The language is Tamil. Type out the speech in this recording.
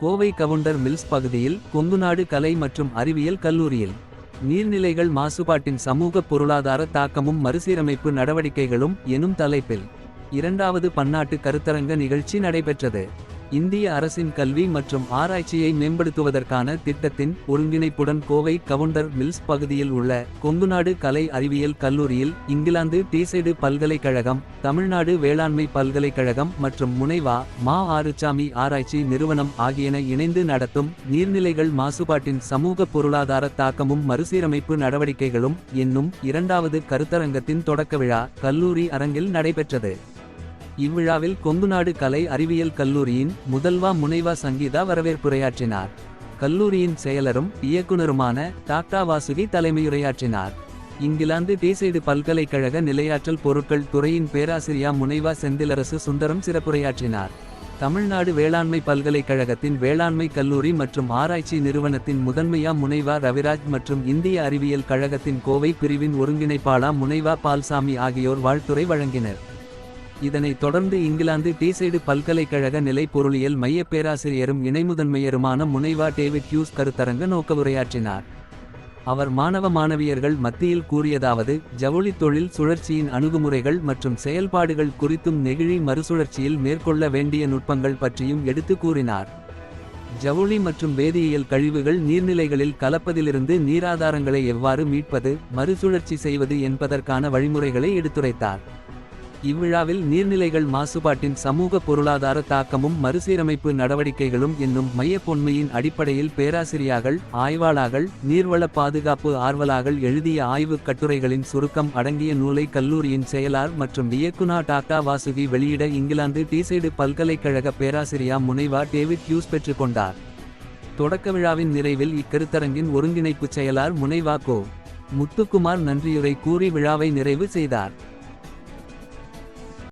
கோவை கவுண்டர் மில்ஸ் பகுதியில் கொங்குநாடு கலை மற்றும் அறிவியல் கல்லூரியில் நீர்நிலைகள் மாசுபாட்டின் சமூக பொருளாதார தாக்கமும் மறுசீரமைப்பு நடவடிக்கைகளும் எனும் தலைப்பில் இரண்டாவது பன்னாட்டு கருத்தரங்க நிகழ்ச்சி நடைபெற்றது. இந்திய அரசின் கல்வி மற்றும் ஆராய்ச்சியை மேம்படுத்துவதற்கான திட்டத்தின் ஒருங்கிணைப்புடன் கோவை கவுண்டர் மில்ஸ் பகுதியில் உள்ள கொங்குநாடு கலை அறிவியல் கல்லூரியில் இங்கிலாந்து டீசைடு பல்கலைக்கழகம் தமிழ்நாடு வேளாண்மை பல்கலைக்கழகம் மற்றும் முனைவா மா ஆறுச்சாமி ஆராய்ச்சி நிறுவனம் ஆகியன இணைந்து நடத்தும் நீர்நிலைகள் மாசுபாட்டின் சமூக பொருளாதார தாக்கமும் மறுசீரமைப்பு நடவடிக்கைகளும் என்னும் இரண்டாவது கருத்தரங்கத்தின் தொடக்க விழா கல்லூரி அரங்கில் நடைபெற்றது. இவ்விழாவில் கொங்குநாடு கலை அறிவியல் கல்லூரியின் முதல்வா முனைவா சங்கீதா வரவேற்புரையாற்றினார். கல்லூரியின் செயலரும் இயக்குனருமான டாக்டா வாசுகி தலைமையுரையாற்றினார். இங்கிலாந்து டீசைடு பல்கலைக்கழக நிலையாற்றல் பொருட்கள் துறையின் பேராசிரியா முனைவா செந்திலரசு சுந்தரம் சிறப்புரையாற்றினார். தமிழ்நாடு வேளாண்மை பல்கலைக்கழகத்தின் வேளாண்மை கல்லூரி மற்றும் ஆராய்ச்சி நிறுவனத்தின் முதன்மையா முனைவா ரவிராஜ் மற்றும் இந்திய அறிவியல் கழகத்தின் கோவை பிரிவின் ஒருங்கிணைப்பாளா முனைவா பால்சாமி ஆகியோர் வாழ்த்துரை வழங்கினர். இதனைத் தொடர்ந்து இங்கிலாந்து டீசைடு பல்கலைக்கழக நிலை பொருளியல் மைய பேராசிரியரும் இணைமுதன்மையருமான முனைவா டேவிட் ஹியூஸ் கருத்தரங்க நோக்கவுரையாற்றினார். அவர் மாணவ மாணவியர்கள் மத்தியில் கூறியதாவது ஜவுளி தொழில் சுழற்சியின் அணுகுமுறைகள் மற்றும் செயல்பாடுகள் குறித்தும் நெகிழி மறுசுழற்சியில் மேற்கொள்ள வேண்டிய நுட்பங்கள் பற்றியும் எடுத்து கூறினார். ஜவுளி மற்றும் வேதியியல் கழிவுகள் நீர்நிலைகளில் கலப்பதிலிருந்து நீராதாரங்களை எவ்வாறு மீட்பது மறுசுழற்சி செய்வது என்பதற்கான வழிமுறைகளை எடுத்துரைத்தார். இவ்விழாவில் நீர்நிலைகள் மாசுபாட்டின் சமூக பொருளாதார தாக்கமும் மறுசீரமைப்பு நடவடிக்கைகளும் என்னும் மையப்பொன்மையின் அடிப்படையில் பேராசிரியார்கள் ஆய்வாளர்கள் நீர்வள பாதுகாப்பு ஆர்வலார்கள் எழுதிய ஆய்வுக் கட்டுரைகளின் சுருக்கம் அடங்கிய நூலை கல்லூரியின் செயலார் மற்றும் இயக்குனா டாக்டா வாசுகி வெளியிட இங்கிலாந்து டீசைடு பல்கலைக்கழக பேராசிரியா முனைவா டேவிட் ஹியூஸ் பெற்றுக்கொண்டார் தொடக்க விழாவின் நிறைவில் இக்கருத்தரங்கின் ஒருங்கிணைப்புச் செயலார் முனைவா கோ. முத்துக்குமார் நன்றியுரை கூறி விழாவை நிறைவு செய்தார்.